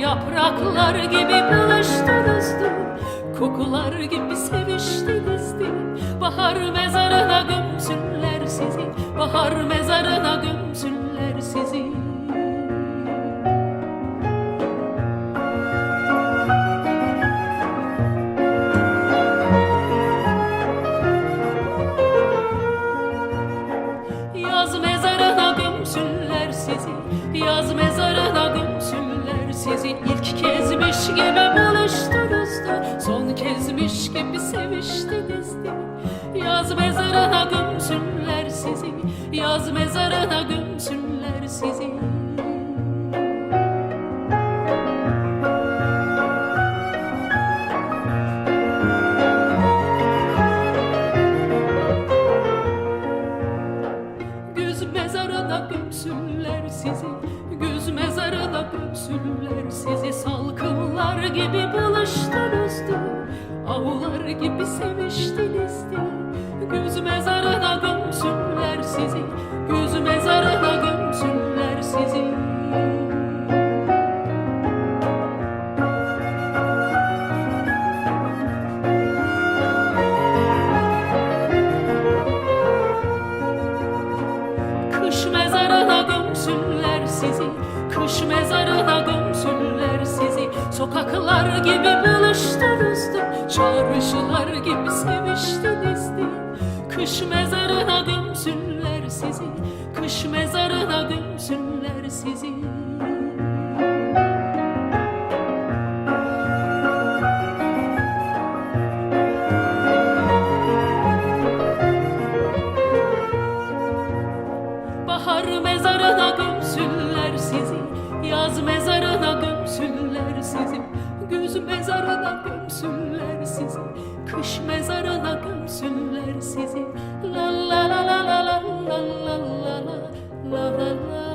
Yapraklar gibi buluştunuzdu Kokular gibi seviştinizdi Bahar mezarına gömsünler sizi. Bahar mezarına gömsünler sizi. Yaz mezarına gömsünler sizi. Yaz mezarına sizi İlk kezmiş gibi buluştunuz da Son kezmiş gibi seviştiniz de Yaz mezarına gömsünler sizi. Yaz mezarına gömsünler Güz mezarına gömsünler sizi Güz mezarına gömsünler sizi. Salkımlar gibi buluştunuzdu Avlar gibi seviştinizdi Güz mezarına gömsünler sizi gömsünler sizi Kış mezarına gömsünler sizi. Sokaklar gibi buluştunuzdu Çağrışılar gibi seviştinizdi Kış mezarına gömsünler sizi Kış mezarına gömsünler mezarına gömsünler sizi Yaz mezarına gömsünler sizi Güz mezarına gömsünler sizi Kış mezarına gömsünler sizi La la la la la la la la la la la la